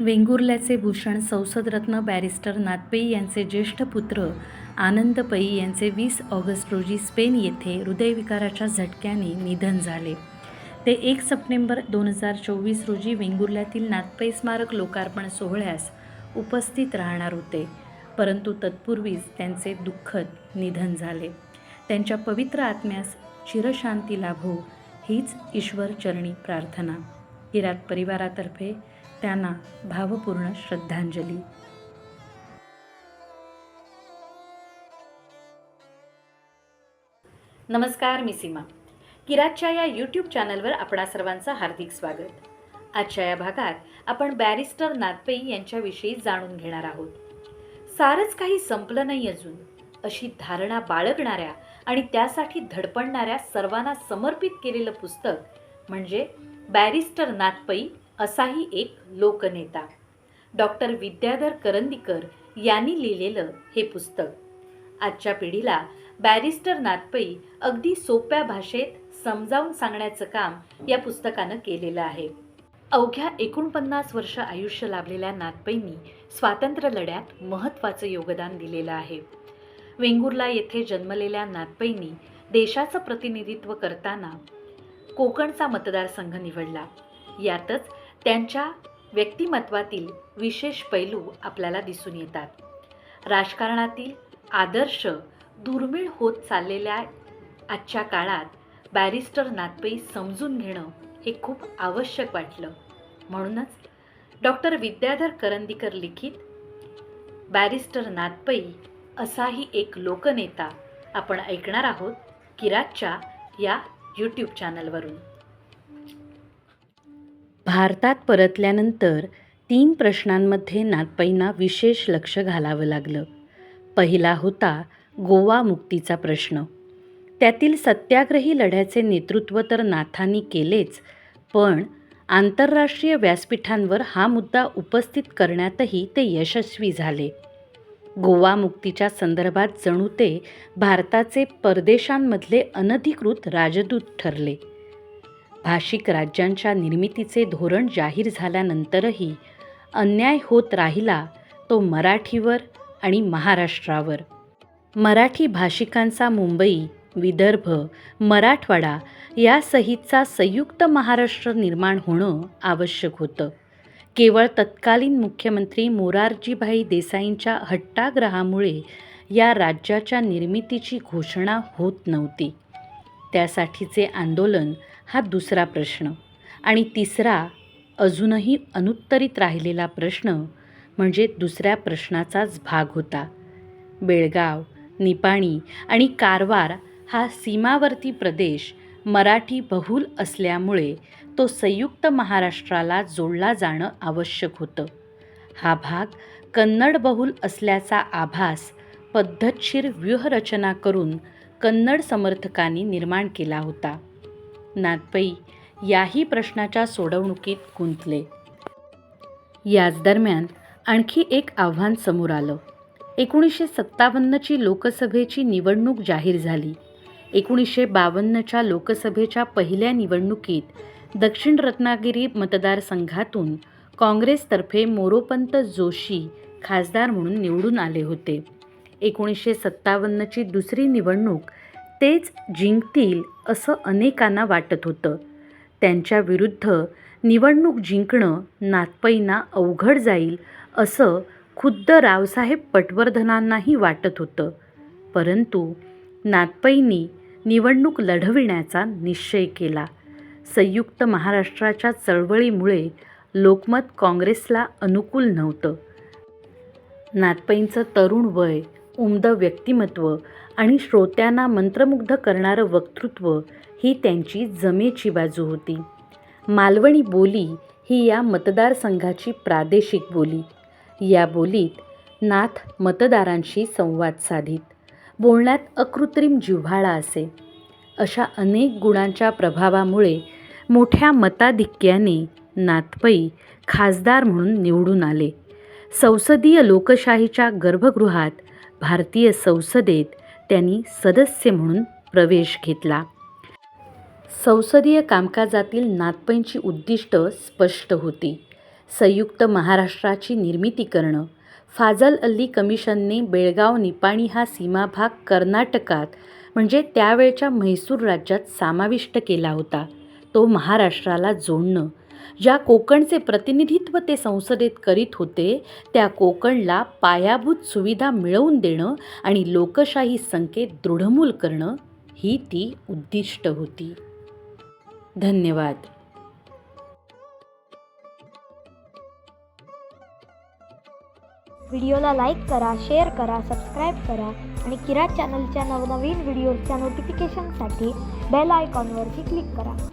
वेंगुर्ल्याचे भूषण संसदरत्न barrister नाथपै यांचे ज्येष्ठ पुत्र आनंद पै यांचे वीस ऑगस्ट रोजी स्पेन येथे हृदयविकाराच्या झटक्याने निधन झाले. ते एक सप्टेंबर दोन हजार चोवीस रोजी वेंगुर्ल्यातील नाथपै स्मारक लोकार्पण सोहळ्यास उपस्थित राहणार होते. परंतु तत्पूर्वीच त्यांचे दुःखद निधन झाले. त्यांच्या पवित्र आत्म्यास चिरशांती लाभो. हीच ईश्वरचरणी प्रार्थना. किरात परिवारातर्फे त्यांना भावपूर्ण श्रद्धांजली. नमस्कार मी सीमा. किरातच्या या यूट्यूब चॅनलवर आपणा सर्वांचं हार्दिक स्वागत. आजच्या या भागात आपण बॅरिस्टर नाथपै यांच्याविषयी जाणून घेणार आहोत. सारंच काही संपलं नाही अजून अशी धारणा बाळगणाऱ्या आणि त्यासाठी धडपडणाऱ्या सर्वांना समर्पित केलेलं पुस्तक म्हणजे बॅरिस्टर नाथपई असाही एक लोकनेता. डॉक्टर विद्याधर करंदीकर यांनी लिहिलेलं हे पुस्तक. आजच्या पिढीला बॅरिस्टर नाथपई अगदी सोप्या भाषेत समजावून सांगण्याचं काम या पुस्तकानं केलेलं आहे. अवघ्या एकोणपन्नास वर्ष आयुष्य लाभलेल्या नाथपैंनी स्वातंत्र्य लढ्यात महत्त्वाचं योगदान दिलेलं आहे. वेंगुर्ला येथे जन्मलेल्या नाथपैंनी देशाचं प्रतिनिधित्व करताना कोकणचा मतदारसंघ निवडला. यातच त्यांच्या व्यक्तिमत्वातील विशेष पैलू आपल्याला दिसून येतात. राजकारणातील आदर्श दुर्मिळ होत चाललेल्या आजच्या काळात बॅरिस्टर नाथपै समजून घेणं हे खूप आवश्यक वाटलं. म्हणूनच डॉक्टर विद्याधर करंदीकर लिखित बॅरिस्टर नाथपै असाही एक लोकनेता आपण ऐकणार आहोत किरातच्या या यूट्यूब चॅनलवरून भारतात परतल्यानंतर तीन प्रश्नांमध्ये नाथपैंना विशेष लक्ष घालावं लागलं. पहिला होता गोवा मुक्तीचा प्रश्न. त्यातील सत्याग्रही लढ्याचे नेतृत्व तर नाथांनी केलेच पण आंतरराष्ट्रीय व्यासपीठांवर हा मुद्दा उपस्थित करण्यातही ते यशस्वी झाले. गोवा मुक्तीच्या संदर्भात जणू ते भारताचे परदेशांमधले अनधिकृत राजदूत ठरले. भाषिक राज्यांच्या निर्मितीचे धोरण जाहीर झाल्यानंतरही अन्याय होत राहिला तो मराठीवर आणि महाराष्ट्रावर. मराठी भाषिकांचा मुंबई विदर्भ मराठवाडा यासहितचा संयुक्त महाराष्ट्र निर्माण होणं आवश्यक होतं. केवळ तत्कालीन मुख्यमंत्री मोरारजीभाई देसाईंच्या हट्टाग्रहामुळे या राज्याच्या निर्मितीची घोषणा होत नव्हती. त्यासाठीचे आंदोलन हा दुसरा प्रश्न. आणि तिसरा अजूनही अनुत्तरित राहिलेला प्रश्न म्हणजे दुसऱ्या प्रश्नाचाच भाग होता. बेळगाव निपाणी आणि कारवार हा सीमावर्ती प्रदेश मराठी बहुल असल्यामुळे तो संयुक्त महाराष्ट्राला जोडला जाणं आवश्यक होतं. हा भाग कन्नड बहुल असल्याचा आभास पद्धतशीर व्यूहरचना करून कन्नड समर्थकांनी निर्माण केला होता. नातपई याही प्रश्नाच्या सोडवणुकीत गुंतले. याच दरम्यान आणखी एक आव्हान समोर आलं. एकोणीसशे सत्तावन्नची लोकसभेची निवडणूक जाहीर झाली. एकोणीसशे बावन्नच्या लोकसभेच्या पहिल्या निवडणुकीत दक्षिण रत्नागिरी मतदारसंघातून काँग्रेसतर्फे मोरोपंत जोशी खासदार म्हणून निवडून आले होते. एकोणीसशे सत्तावन्नची दुसरी निवडणूक तेच जिंकतील असं अनेकांना वाटत होतं. त्यांच्या विरुद्ध निवडणूक जिंकणं नाथपैंना अवघड जाईल असं खुद्द रावसाहेब पटवर्धनांनाही वाटत होतं. परंतु नाथपैंनी निवडणूक लढविण्याचा निश्चय केला. संयुक्त महाराष्ट्राच्या चळवळीमुळे लोकमत काँग्रेसला अनुकूल नव्हतं. नाथपैंचं तरुण वय उमदं व्यक्तिमत्व आणि श्रोत्यांना मंत्रमुग्ध करणारं वक्तृत्व ही त्यांची जमेची बाजू होती. मालवणी बोली ही या मतदारसंघाची प्रादेशिक बोली. या बोलीत नाथ मतदारांशी संवाद साधित. बोलण्यात अकृत्रिम जिव्हाळा असे. अशा अनेक गुणांच्या प्रभावामुळे मोठ्या मताधिक्याने नाथपै खासदार म्हणून निवडून आले. संसदीय लोकशाहीच्या गर्भगृहात भारतीय संसदेत त्यांनी सदस्य म्हणून प्रवेश घेतला. संसदीय कामकाजातील नातपैंची उद्दिष्ट स्पष्ट होती. संयुक्त महाराष्ट्राची निर्मिती करणं फाजल अल्ली कमिशनने बेळगाव निपाणी हा सीमाभाग कर्नाटकात म्हणजे त्यावेळच्या म्हैसूर राज्यात समाविष्ट केला होता. तो महाराष्ट्राला जोडणं. ज्या कोकणचे प्रतिनिधित्व ते संसदेत करीत होते त्या कोकणला पायाभूत सुविधा मिळवून देणं आणि लोकशाही संकेत दृढमूल करणं ही ती उद्दिष्ट होती. धन्यवाद. व्हिडिओला लाईक करा शेअर करा सबस्क्राईब करा आणि किरात चॅनलच्या नवनवीन व्हिडिओजच्या नोटिफिकेशनसाठी बेल आयकॉनवरती क्लिक करा.